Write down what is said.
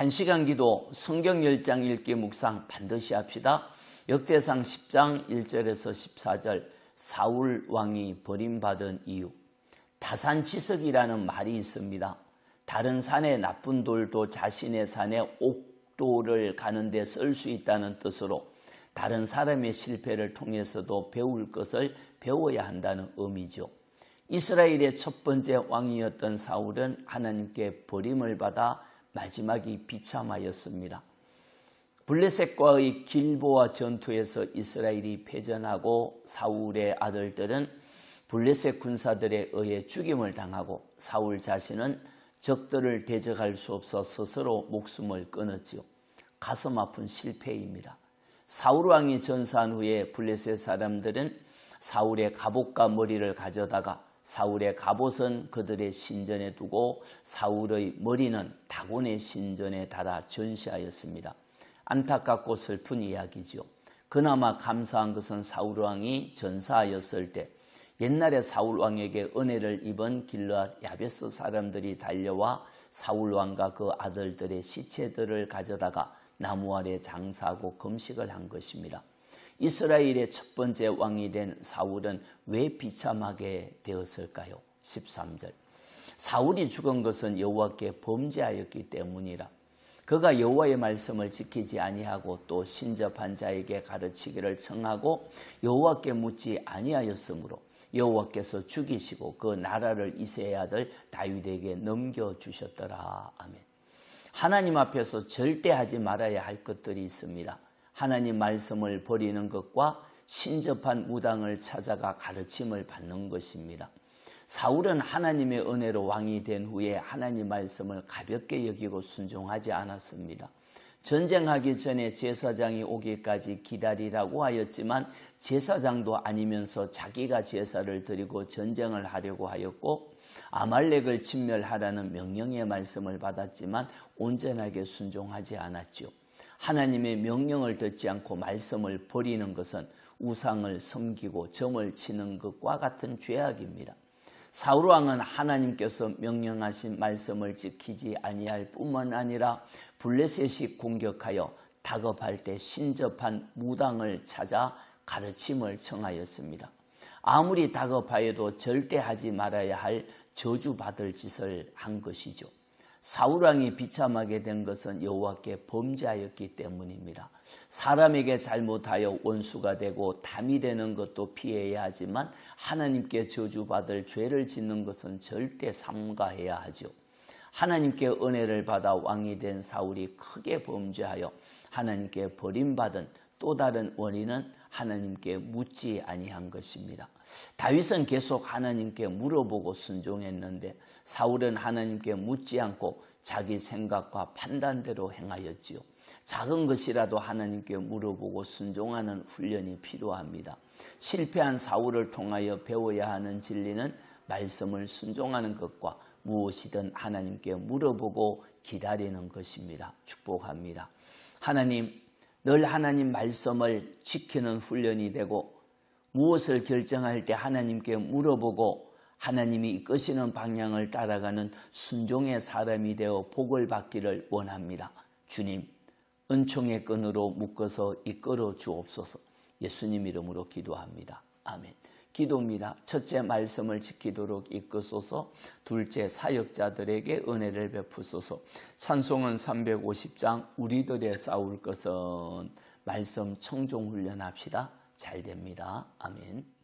한시간 기도 성경 10장 읽기 묵상 반드시 합시다. 역대상 10장 1절에서 14절 사울 왕이 버림받은 이유 타산지석이라는 말이 있습니다. 다른 산의 나쁜 돌도 자신의 산에 옥도를 가는데 쓸 수 있다는 뜻으로 다른 사람의 실패를 통해서도 배울 것을 배워야 한다는 의미죠. 이스라엘의 첫 번째 왕이었던 사울은 하나님께 버림을 받아 마지막이 비참하였습니다. 블레셋과의 길보아 전투에서 이스라엘이 패전하고 사울의 아들들은 블레셋 군사들에 의해 죽임을 당하고 사울 자신은 적들을 대적할 수 없어 스스로 목숨을 끊었지요. 가슴 아픈 실패입니다. 사울 왕이 전사한 후에 블레셋 사람들은 사울의 갑옷과 머리를 가져다가 사울의 갑옷은 그들의 신전에 두고 사울의 머리는 다곤의 신전에 달아 전시하였습니다. 안타깝고 슬픈 이야기지요. 그나마 감사한 것은 사울 왕이 전사하였을 때 옛날에 사울 왕에게 은혜를 입은 길르앗 야베스 사람들이 달려와 사울 왕과 그 아들들의 시체들을 가져다가 나무 아래 장사하고 금식을 한 것입니다. 이스라엘의 첫 번째 왕이 된 사울은 왜 비참하게 되었을까요? 13절. 사울이 죽은 것은 여호와께 범죄하였기 때문이라. 그가 여호와의 말씀을 지키지 아니하고 또 신접한 자에게 가르치기를 청하고 여호와께 묻지 아니하였으므로 여호와께서 죽이시고 그 나라를 이세의 아들 다윗에게 넘겨 주셨더라. 아멘. 하나님 앞에서 절대 하지 말아야 할 것들이 있습니다. 하나님 말씀을 버리는 것과 신접한 무당을 찾아가 가르침을 받는 것입니다. 사울은 하나님의 은혜로 왕이 된 후에 하나님 말씀을 가볍게 여기고 순종하지 않았습니다. 전쟁하기 전에 제사장이 오기까지 기다리라고 하였지만 제사장도 아니면서 자기가 제사를 드리고 전쟁을 하려고 하였고 아말렉을 진멸하라는 명령의 말씀을 받았지만 온전하게 순종하지 않았지요. 하나님의 명령을 듣지 않고 말씀을 버리는 것은 우상을 섬기고 점을 치는 것과 같은 죄악입니다. 사울 왕은 하나님께서 명령하신 말씀을 지키지 아니할 뿐만 아니라 블레셋이 공격하여 다급할 때 신접한 무당을 찾아 가르침을 청하였습니다. 아무리 다급하여도 절대 하지 말아야 할 저주받을 짓을 한 것이죠. 사울 왕이 비참하게 된 것은 여호와께 범죄하였기 때문입니다. 사람에게 잘못하여 원수가 되고 담이 되는 것도 피해야 하지만 하나님께 저주받을 죄를 짓는 것은 절대 삼가해야 하죠. 하나님께 은혜를 받아 왕이 된 사울이 크게 범죄하여 하나님께 버림받은 또 다른 원인은 하나님께 묻지 아니한 것입니다. 다윗은 계속 하나님께 물어보고 순종했는데 사울은 하나님께 묻지 않고 자기 생각과 판단대로 행하였지요. 작은 것이라도 하나님께 물어보고 순종하는 훈련이 필요합니다. 실패한 사울을 통하여 배워야 하는 진리는 말씀을 순종하는 것과 무엇이든 하나님께 물어보고 기다리는 것입니다. 축복합니다. 하나님, 늘 하나님 말씀을 지키는 훈련이 되고 무엇을 결정할 때 하나님께 물어보고 하나님이 이끄시는 방향을 따라가는 순종의 사람이 되어 복을 받기를 원합니다. 주님, 은총의 끈으로 묶어서 이끌어 주옵소서 예수님 이름으로 기도합니다. 아멘. 기도입니다. 첫째 말씀을 지키도록 이끄소서. 둘째 사역자들에게 은혜를 베푸소서. 찬송은 350장 우리들의 싸울 것은 말씀 청종 훈련합시다. 잘 됩니다. 아멘.